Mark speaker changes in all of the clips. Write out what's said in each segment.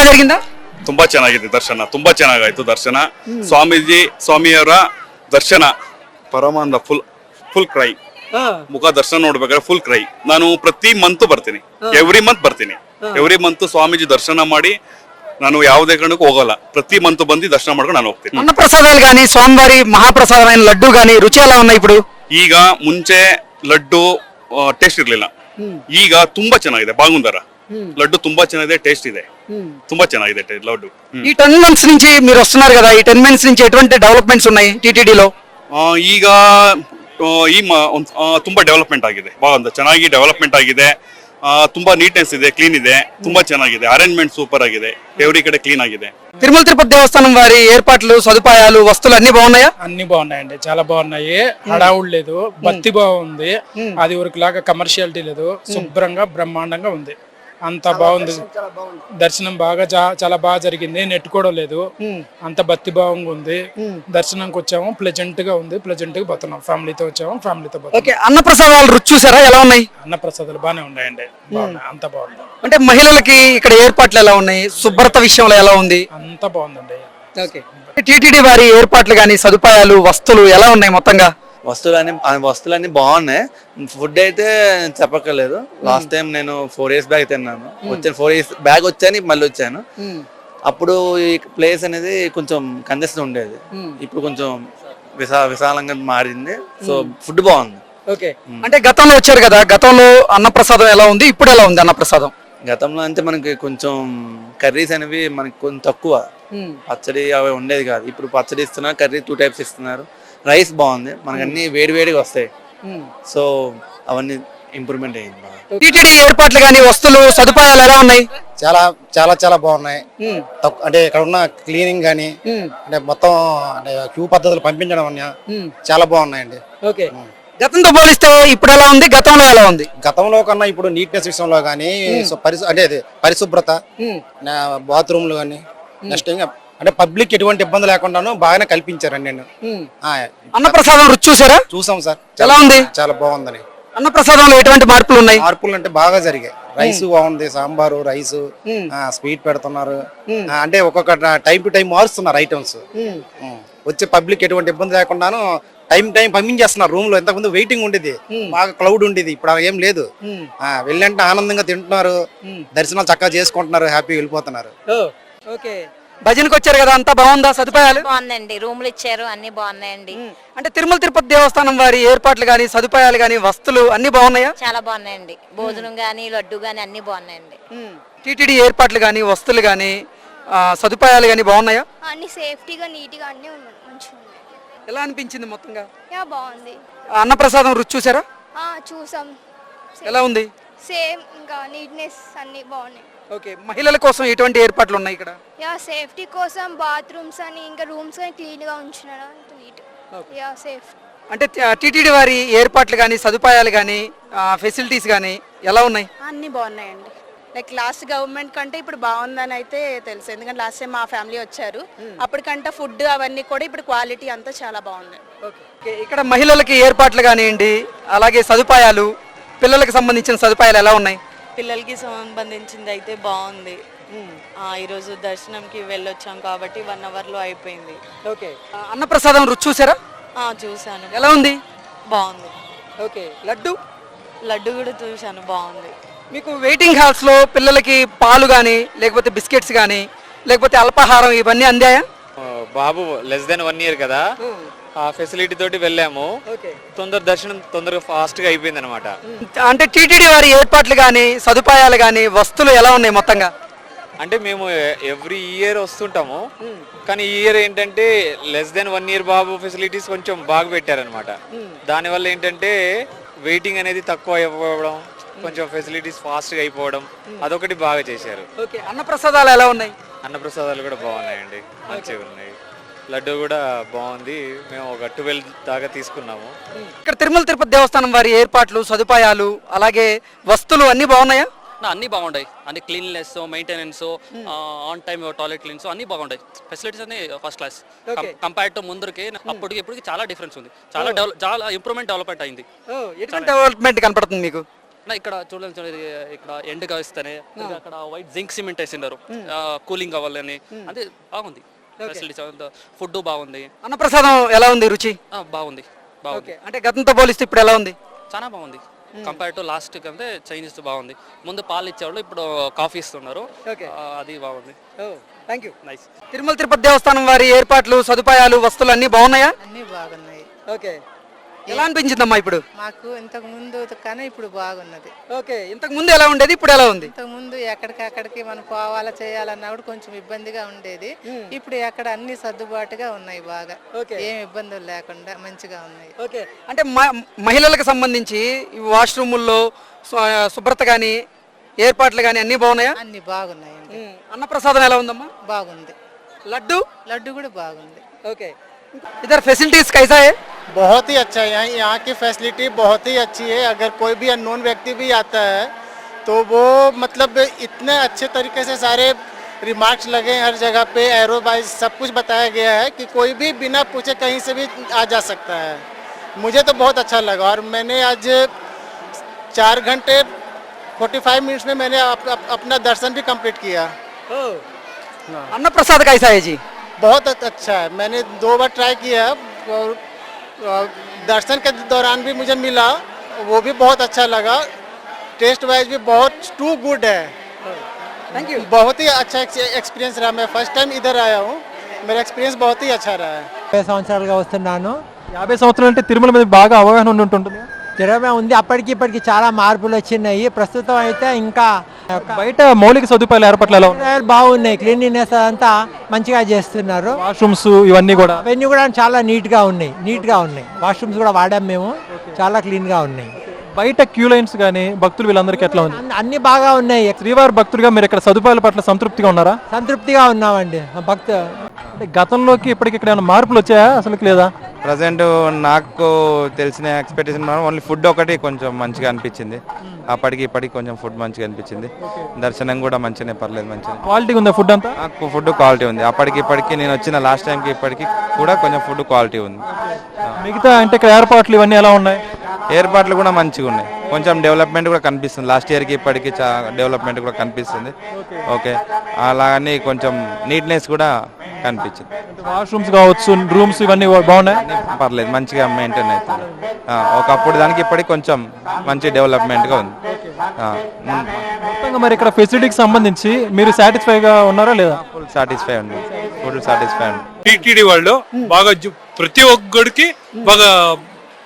Speaker 1: బాగా జరిగిందా
Speaker 2: ತುಂಬಾ ಚೆನ್ನಾಗಿದೆ ದರ್ಶನ ತುಂಬಾ ಚೆನ್ನಾಗಾಯ್ತು ದರ್ಶನ ಸ್ವಾಮೀಜಿ ಸ್ವಾಮಿಯವರ ದರ್ಶನ ಪರಮಾನಂದ ಫುಲ್ ಫುಲ್ ಕ್ರೈ ಮುಖ ದರ್ಶನ ನೋಡ್ಬೇಕಾದ್ರೆ ಫುಲ್ ಕ್ರೈ ನಾನು ಪ್ರತಿ ಮಂತ್ ಬರ್ತೀನಿ ಎವ್ರಿ ಮಂತ್ ಬರ್ತೀನಿ ಎವ್ರಿ ಮಂತ್ ಸ್ವಾಮೀಜಿ ದರ್ಶನ ಮಾಡಿ ನಾನು ಯಾವುದೇ ಕಾರಣಕ್ಕೂ ಹೋಗಲ್ಲ ಪ್ರತಿ ಮಂತ್ ಬಂದು ದರ್ಶನ ಮಾಡ್ಕೊಂಡು ನಾನು ಹೋಗ್ತೀನಿ
Speaker 1: అన్న ప్రసాదాలు కానీ స్వామివారి మహాప్రసాదమైన లడ్డు కానీ రుచి ఎలా ఉన్నాయి ఇప్పుడు
Speaker 2: ಈಗ ಮುಂಚೆ ಲಡ್ಡು ಟೇಸ್ಟ್ ಇರ್ಲಿಲ್ಲ ಈಗ ತುಂಬಾ ಚೆನ್ನಾಗಿದೆ ಬಾಗುಂದರ ಲಡ್ಡು ತುಂಬಾ ಚೆನ್ನಾಗಿದೆ ಟೇಸ್ಟ್ ಇದೆ ತುಂಬಾ ಚೆನ್ನಾಗಿದೆ ಟೇ- ಲಡ್ಡು ಹ್ಮ್.
Speaker 1: ఈ టెన్ మంత్స్ నుంచి మీరు వస్తున్నారు కదా ఈ టెన్ మంత్స్ నుంచి ఎటువంటి డెవలప్మెంట్స్ ఉన్నాయి టీటీడీలో
Speaker 2: ಆ, ಈಗ ಆ, ಈ ಮ- ಒಂದ್- ಆ, ತುಂಬಾ ಡೆವಲಪ್ಮೆಂಟ್ ಆಗಿದೆ ಬಾಗುಂದ ಚೆನ್ನಾಗಿ ಡೆವಲಪ್ಮೆಂಟ್ ಆಗಿದೆ ಆ, ತುಂಬಾ ನೀಟ್ನೆಸ್ ಇದೆ ಕ್ಲೀನ್ ಇದೆ ತುಂಬಾ ಚೆನ್ನಾಗಿದೆ ಅರೇಂಜ್ಮೆಂಟ್ ಸೂಪರ್ ಆಗಿದೆ ಎವ್ರಿ ಕಡೆ ಕ್ಲೀನ್ ಆಗಿದೆ
Speaker 1: తిరుమల తిరుపతి దేవస్థానం వారి ఏర్పాట్లు సదుపాయాలు వస్తువులు అన్ని బాగున్నాయా
Speaker 3: అన్ని బాగున్నాయండి చాలా బాగున్నాయి హడావుడు లేదు భక్తి బాగుంది అది లాగా కమర్షియాలిటీ లేదు శుభ్రంగా బ్రహ్మాండంగా ఉంది అంత బాగుంది. దర్శనం బాగా చాలా బాగా జరిగింది. నెట్టుకోవడం లేదు. అంత భక్తి భావంగా ఉంది. దర్శనంకి వచ్చాము. ప్లెజెంట్గా ఉంది. ప్లెజెంట్గా పోతున్నాం. ఫ్యామిలీతో వచ్చాము. ఫ్యామిలీతో
Speaker 1: ఓకే. అన్న ప్రసాదాలు రుచి చూసారా? ఎలా ఉన్నాయి?
Speaker 3: అన్న ప్రసాదాలు బాగానే ఉన్నాయండి అంత బాగుంది.
Speaker 1: అంటే మహిళలకి ఇక్కడ ఏర్పాట్లు ఎలా ఉన్నాయి? శుభ్రత విషయంలో ఎలా ఉంది?
Speaker 3: అంత బాగుందండి.
Speaker 1: ఓకే. టీటీడీ వారి ఏర్పాట్లు కానీ సదుపాయాలు వస్తువులు ఎలా ఉన్నాయి మొత్తంగా?
Speaker 4: వస్తువులన్నీ వస్తువులన్నీ బాగున్నాయి. ఫుడ్ అయితే చెప్పక్కర్లేదు. లాస్ట్ టైం నేను ఫోర్ ఇయర్స్ బ్యాగ్ తిన్నాను. వచ్చాను ఫోర్ ఇయర్స్ బ్యాగ్ వచ్చాను మళ్ళీ వచ్చాను. అప్పుడు ఈ ప్లేస్ అనేది కొంచెం కంజెషన్ ఉండేది. ఇప్పుడు కొంచెం విశా విశాలంగా మారింది. సో ఫుడ్ బాగుంది.
Speaker 1: ఓకే అంటే గతంలో వచ్చారు కదా గతంలో అన్నప్రసాదం ఎలా ఉంది? ఇప్పుడు ఎలా ఉంది అన్నప్రసాదం?
Speaker 4: గతంలో అంటే మనకి కొంచెం కర్రీస్ అనేవి మనకి కొంచెం తక్కువ. పచ్చడి అవి ఉండేది కాదు. ఇప్పుడు పచ్చడి ఇస్తున్నారు కర్రీ టూ టైప్స్ ఇస్తున్నారు. రైస్ బాగుంది. మనకి అన్ని వేడి వేడిగా వస్తాయి. సో అవన్నీ ఇంప్రూవ్మెంట్ అయ్యింది బాగా.
Speaker 1: టీటీడీ ఏర్పాట్లు కానీ వస్తువులు సదుపాయాలు ఎలా ఉన్నాయి?
Speaker 5: చాలా చాలా చాలా బాగున్నాయి. తక్కు- అంటే ఇక్కడ ఉన్న క్లీనింగ్ కానీ అంటే మొత్తం అంటే క్యూ పద్ధతులు పంపించడం అన్న చాలా బాగున్నాయండి.
Speaker 1: ఓకే గతంతో పోలిస్తే ఇప్పుడు ఎలా ఉంది? గతంలో ఎలా ఉంది?
Speaker 5: గతంలో కన్నా ఇప్పుడు నీట్నెస్ విషయంలో కానీ పరిశు అంటే అది పరిశుభ్రత బాత్రూమ్లు కానీ నెక్స్ట్ ఇంకా అంటే పబ్లిక్ ఎటువంటి ఇబ్బంది లేకుండాను బాగానే కల్పించారండి నేను
Speaker 1: అన్నప్రసాదం రుచి చూసారా?
Speaker 5: చూసాం సార్.
Speaker 1: ఎలా ఉంది?
Speaker 5: చాలా బాగుందని.
Speaker 1: అన్నప్రసాదంలో ఎటువంటి మార్పులు ఉన్నాయి?
Speaker 5: మార్పులు అంటే బాగా జరిగాయి. రైస్ బాగుంది సాంబారు రైస్. స్వీట్ పెడుతున్నారు. అంటే ఒక్కొక్క టైం టు టైం మారుస్తున్నారు ఐటమ్స్. వచ్చే పబ్లిక్ ఎటువంటి ఇబ్బంది లేకుండాను టైం టైం పంపించేస్తున్నారు రూమ్లో ఇంతకుముందు వెయిటింగ్ ఉండేది. బాగా క్లౌడ్ ఉండేది. ఇప్పుడు ఏం లేదు. ఆ, వెళ్ళంటే ఆనందంగా తింటున్నారు. దర్శనాలు చక్కగా చేసుకుంటున్నారు. హ్యాపీ వెళ్ళిపోతున్నారు.
Speaker 1: ఓకే. భజనకి వచ్చారు కదా అంతా బాగుందా సదుపాయాలు?
Speaker 6: బాగుందండి. రూములు ఇచ్చారు అన్ని బాగున్నాయండి.
Speaker 1: అంటే తిరుమల తిరుపతి దేవస్థానం వారి ఏర్పాట్లు కానీ సదుపాయాలు కానీ వస్తువులు అన్ని బాగున్నాయా?
Speaker 6: చాలా బాగున్నాయండి. భోజనం గానీ లడ్డు గానీ అన్ని బాగున్నాయండి.
Speaker 1: టీటీడీ ఏర్పాట్లు కానీ వస్తువులు కానీ సదుపాయాలు కానీ బాగున్నాయా?
Speaker 7: అన్ని సేఫ్టీగా నీట్గా అన్నీ ఉన్నాయి మంచిగా
Speaker 1: ఎలా అనిపించింది మొత్తంగా?
Speaker 7: యా బాగుంది.
Speaker 1: అన్నప్రసాదం రుచి చూసారా?
Speaker 7: ఆ, చూసాం.
Speaker 1: ఎలా ఉంది?
Speaker 7: సేమ్ ఇంకా నీట్నెస్ అన్నీ బాగున్నాయి.
Speaker 1: ఓకే మహిళల కోసం ఎటువంటి ఏర్పాట్లు ఉన్నాయి ఇక్కడ?
Speaker 7: యా సేఫ్టీ కోసం బాత్రూమ్స్ అని ఇంకా రూమ్స్ అని క్లీన్గా ఉంచినారు నీట్ యా సేఫ్.
Speaker 1: అంటే టీటీడీ వారి ఏర్పాట్లు కానీ సదుపాయాలు కానీ ఫెసిలిటీస్ కానీ ఎలా ఉన్నాయి?
Speaker 8: అన్ని బాగున్నాయండి. లైక్ లాస్ట్ గవర్నమెంట్ కంటే ఇప్పుడు బాగుందని అయితే తెలుసు. ఎందుకంటే లాస్ట్ టైం మా ఫ్యామిలీ వచ్చారు. అప్పటికంటే ఫుడ్ అవన్నీ కూడా ఇప్పుడు క్వాలిటీ అంతా చాలా బాగుంది
Speaker 1: ఓకే, ఇక్కడ మహిళలకి ఏర్పాట్లు కానివ్వండి అలాగే సదుపాయాలు పిల్లలకు సంబంధించిన సదుపాయాలు ఎలా ఉన్నాయి?
Speaker 9: పిల్లలకి సంబంధించింది అయితే బాగుంది. ఆ, ఈరోజు దర్శనంకి వెళ్ళొచ్చాం కాబట్టి వన్ అవర్లో అయిపోయింది.
Speaker 1: ఓకే. అన్నప్రసాదం రుచి చూసారా?
Speaker 9: ఆ, చూశాను.
Speaker 1: ఎలా ఉంది?
Speaker 9: బాగుంది.
Speaker 1: ఓకే. లడ్డు?
Speaker 9: లడ్డు కూడా చూశాను బాగుంది.
Speaker 1: మీకు వెయిటింగ్ హాల్స్లో పిల్లలకి పాలు కానీ లేకపోతే బిస్కెట్స్ కానీ లేకపోతే అల్పాహారం ఇవన్నీ అందాయా?
Speaker 10: బాబు లెస్ దెన్ వన్ ఇయర్ కదా. ఆ ఫెసిలిటీ తోటి వెళ్ళాము. తొందర దర్శనం తొందరగా ఫాస్ట్గా అయిపోయింది అనమాట
Speaker 1: అంటే టీటీడీ వారి ఏర్పాట్లు కానీ సదుపాయాలు కానీ వస్తువులు ఎలా ఉన్నాయి మొత్తంగా?
Speaker 10: అంటే మేము ఎవ్రీ ఇయర్ వస్తుంటాము. కానీ ఈ ఇయర్ ఏంటంటే లెస్ దెన్ వన్ ఇయర్ బాబు ఫెసిలిటీస్ కొంచెం బాగా పెట్టారనమాట దానివల్ల ఏంటంటే వెయిటింగ్ అనేది తక్కువ అయిపోవడం కొంచెం ఫెసిలిటీస్ ఫాస్ట్గా అయిపోవడం అదొకటి బాగా చేశారు.
Speaker 1: ఓకే. అన్నప్రసాదాలు ఎలా ఉన్నాయి?
Speaker 10: అన్నప్రసాదాలు కూడా బాగున్నాయండి. మంచిగా ఉన్నాయి. లడ్డు కూడా బాగుంది. మేము ఒక ట్వెల్వ్ దాకా తీసుకున్నాము.
Speaker 1: ఇక్కడ తిరుమల తిరుపతి దేవస్థానం వారి ఏర్పాట్లు సదుపాయాలు అలాగే వస్తువులు అన్నీ బాగున్నాయా?
Speaker 11: నా అన్ని బాగుంటాయి. అన్ని cleanliness maintenance on time toilet cleans అన్ని బాగుంటాయి. ఫెసిలిటీస్ అన్ని ఫస్ట్ క్లాస్. కంపేర్డ్ టు ముందరికి అప్పటికి ఇప్పటికి చాలా డిఫరెన్స్ ఉంది. చాలా డెవలప్ చాలా ఇంప్రూవ్మెంట్ డెవలప్మెంట్ అయింది.
Speaker 1: డెవలప్మెంట్ కనపడుతుంది మీకు?
Speaker 11: నా ఇక్కడ చూడండి చూడండి ఇక్కడ ఎండగా ఇస్తేనే ఇంకా అక్కడ వైట్ జింక్ సిమెంట్ వేసిండారు. కూలింగ్ అవ్వాలని. అంటే బాగుంది. ఫెసిలిటీస్ ఫుడ్ బాగుంది.
Speaker 1: అన్నప్రసాదం ఎలా ఉంది రుచి?
Speaker 11: ఆ, బాగుంది బాగుంది.
Speaker 1: ఓకే అంటే గతంతో పోలిస్తే ఇప్పుడు ఎలా ఉంది?
Speaker 11: చాలా బాగుంది. కంపేర్ టు లాస్ట్ అంటే చైనీస్ బాగుంది. ముందు పాలు ఇచ్చేవాళ్ళు ఇప్పుడు కాఫీ ఇస్తున్నారు.
Speaker 1: Okay.
Speaker 11: ఆ, అది బాగుంది.
Speaker 1: Thank you
Speaker 11: nice
Speaker 1: Tirumala Tirupati Devasthanam వారి ఏర్పాట్లు సదుపాయాలు వస్తువులు అన్ని బాగున్నాయా?
Speaker 12: అన్నీ బాగున్నాయి.
Speaker 1: ఓకే ఎలా అనిపించిందమ్మా ఇప్పుడు?
Speaker 12: మాకు ఇంతకు ముందు కానీ ఇప్పుడు బాగున్నది.
Speaker 1: ఓకే ఇంతకు ముందు ఎలా ఉండేది? ఇప్పుడు ఎలా ఉంది?
Speaker 12: ఇంతకు ముందు ఎక్కడికక్కడికి మనం పోవాలా చేయాలన్నా కూడా కొంచెం ఇబ్బందిగా ఉండేది. ఇప్పుడు ఎక్కడ అన్ని సర్దుబాటుగా ఉన్నాయి బాగా.
Speaker 1: ఓకే.
Speaker 12: ఏం ఇబ్బందులు లేకుండా మంచిగా ఉన్నాయి.
Speaker 1: ఓకే అంటే మహిళలకు సంబంధించి వాష్రూముల్లో శుభ్రత కానీ ఏర్పాట్లు కానీ అన్నీ బాగున్నాయా?
Speaker 12: అన్ని బాగున్నాయండి.
Speaker 1: అన్నప్రసాదం ఎలా ఉందమ్మా?
Speaker 12: బాగుంది.
Speaker 1: లడ్డు?
Speaker 12: లడ్డు కూడా బాగుంది.
Speaker 1: ఓకే. ఇద్దరు ఫెసిలిటీస్ కైసా है
Speaker 13: बहुत ही अच्छा है यहाँ यहाँ की फैसिलिटी बहुत ही अच्छी है। अगर कोई भी अननोन व्यक्ति भी आता है तो वो मतलब इतने अच्छे तरीके से सारे रिमार्क्स लगे हर जगह पे एरो वाइज सब कुछ बताया गया है कि कोई भी बिना पूछे कहीं से भी आ जा सकता है। मुझे तो बहुत अच्छा लगा और मैंने आज चार घंटे 45 मिनट्स में मैंने अप, अप, अपना दर्शन भी कंप्लीट किया।
Speaker 1: अन्नप्रसाद कैसा है जी?
Speaker 13: बहुत अच्छा है। मैंने दो बार ट्राई किया और दर्शन के दौरान भी मुझे मिला वो भी बहुत अच्छा लगा टेस्ट वाइज भी बहुत टू गुड है
Speaker 1: थैंक यू
Speaker 13: बहुत ही अच्छा एक्सपीरियंस रहा मैं फर्स्ट टाइम इधर आया हूँ मेरा एक्सपीरियंस बहुत ही अच्छा रहा है
Speaker 14: యాభై సంవత్సరాలుగా వస్తున్నాను
Speaker 15: యాభై సంవత్సరాలు అంటే తిరుమల మీద బాగా అవగాహన ఉండి
Speaker 14: తిరమే ఉంది. అప్పటికి ఇప్పటికి చాలా మార్పులు వచ్చినాయి. ప్రస్తుతం అయితే ఇంకా
Speaker 15: బయట మౌలిక సదుపాయాలు ఏర్పాట్లు ఎలా ఉన్నాయి
Speaker 14: బాగున్నాయి. క్లీనినెస్ అంతా మంచిగా చేస్తున్నారు.
Speaker 15: వాష్రూమ్స్ ఇవన్నీ కూడా?
Speaker 14: అవన్నీ కూడా చాలా నీట్గా ఉన్నాయి. నీట్గా ఉన్నాయి. వాష్రూమ్స్ కూడా వాడాం మేము. చాలా క్లీన్గా ఉన్నాయి.
Speaker 15: బయట క్యూ లైన్స్ కానీ భక్తులు వీళ్ళందరికీ ఎట్లా ఉంది?
Speaker 14: అన్ని- అన్ని బాగా ఉన్నాయి.
Speaker 15: శ్రీవారి భక్తుడిగా మీరు ఇక్కడ సదుపాయాల పట్ల సంతృప్తిగా ఉన్నారా?
Speaker 14: సంతృప్తిగా ఉన్నామండి. భక్త
Speaker 15: అంటే గతంలోకి ఇప్పటికి ఇక్కడ ఏమైనా మార్పులు వచ్చాయా? అసలు లేదా?
Speaker 16: ప్రజెంట్ నాకు తెలిసిన ఎక్స్పెక్టేషన్ ఓన్లీ ఫుడ్ ఒకటి కొంచెం మంచిగా అనిపించింది. అప్పటికి ఇప్పటికి కొంచెం ఫుడ్ మంచిగా అనిపించింది. దర్శనం కూడా మంచిగానే పర్లేదు మంచిగా.
Speaker 15: క్వాలిటీ ఉందా ఫుడ్ అంతా?
Speaker 16: నాకు ఫుడ్ క్వాలిటీ ఉంది. అప్పటికి ఇప్పటికి నేను వచ్చిన లాస్ట్ టైంకి ఇప్పటికి కూడా కొంచెం ఫుడ్ క్వాలిటీ ఉంది.
Speaker 15: మిగతా అంటే ఇక్కడ ఏర్పాట్లు ఇవన్నీ ఎలా ఉన్నాయి?
Speaker 16: ఏర్పాట్లు కూడా మంచిగా ఉన్నాయి. కొంచెం డెవలప్మెంట్ కూడా కనిపిస్తుంది. లాస్ట్ ఇయర్కి ఇప్పటికి చాలా డెవలప్మెంట్ కూడా కనిపిస్తుంది. ఓకే అలాగని కొంచెం నీట్నెస్ కూడా కనిపించింది.
Speaker 15: వాష్రూమ్స్ కావచ్చు రూమ్స్ ఇవన్నీ బాగున్నాయి?
Speaker 16: పర్లేదు. మంచిగా మెయింటైన్ అవుతుంది. ఆ, ఒకప్పుడు దానికి ఇప్పటికి కొంచెం మంచి డెవలప్మెంట్గా ఉంది.
Speaker 15: మొత్తంగా మరి ఇక్కడ ఫెసిలిటీకి సంబంధించి మీరు సాటిస్ఫైగా ఉన్నారా లేదా?
Speaker 16: ఫుల్ సాటిస్ఫై ఉంది. ఫుల్ సాటిస్ఫై ఉంది.
Speaker 3: టీటీడీ వాళ్ళు బాగా ప్రతి ఒక్కడికి బాగా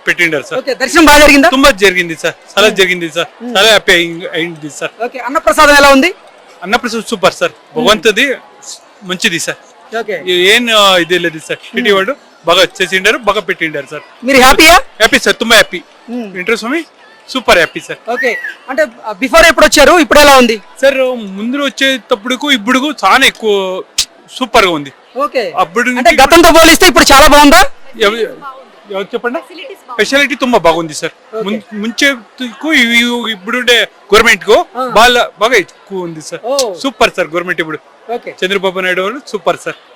Speaker 3: పెట్టిండారు సార్.
Speaker 1: దర్శనం బాగా జరిగిందా?
Speaker 3: ತುಂಬಾ జరిగింది సార్. చాలా జరిగింది సార్. చాలా హ్యాపీ అయింది సార్.
Speaker 1: ఓకే అన్నప్రసాదం ఎలా ఉంది?
Speaker 3: Annaprasad super sir. భగవంతుది మంచిది సార్. ఏం ఇది లేదు సార్. టీటీ వాళ్ళు బాగా చేసిండారు బాగా పెట్టిండారు సార్.
Speaker 1: మీరు హ్యాపీయా?
Speaker 3: హ్యాపీ సార్ తుంబా happy. Venkateswara Swami? Super happy sir.
Speaker 1: Okay అంటే బిఫోర్ ఎప్పుడు వచ్చారు? ఇప్పుడు ఎలా ఉంది?
Speaker 3: సార్ ముందు వచ్చేటప్పుడుకు ఇప్పుడు చాలా ఎక్కువ సూపర్గా ఉంది.
Speaker 1: ఓకే.
Speaker 3: అప్పుడు
Speaker 1: అంటే గతంతో పోలిస్తే ఇప్పుడు చాలా బాగుందా?
Speaker 3: చెప్పండి? స్పెషాలిటీ ತುಂಬಾ బాగుంది సార్ ముంచేకు ఇప్పుడు గవర్నమెంట్కు బాగా బాగా ఎక్కువ ఉంది సార్. సూపర్ సార్ గవర్నమెంట్ ఇప్పుడు చంద్రబాబు నాయుడు వాళ్ళు సూపర్ సార్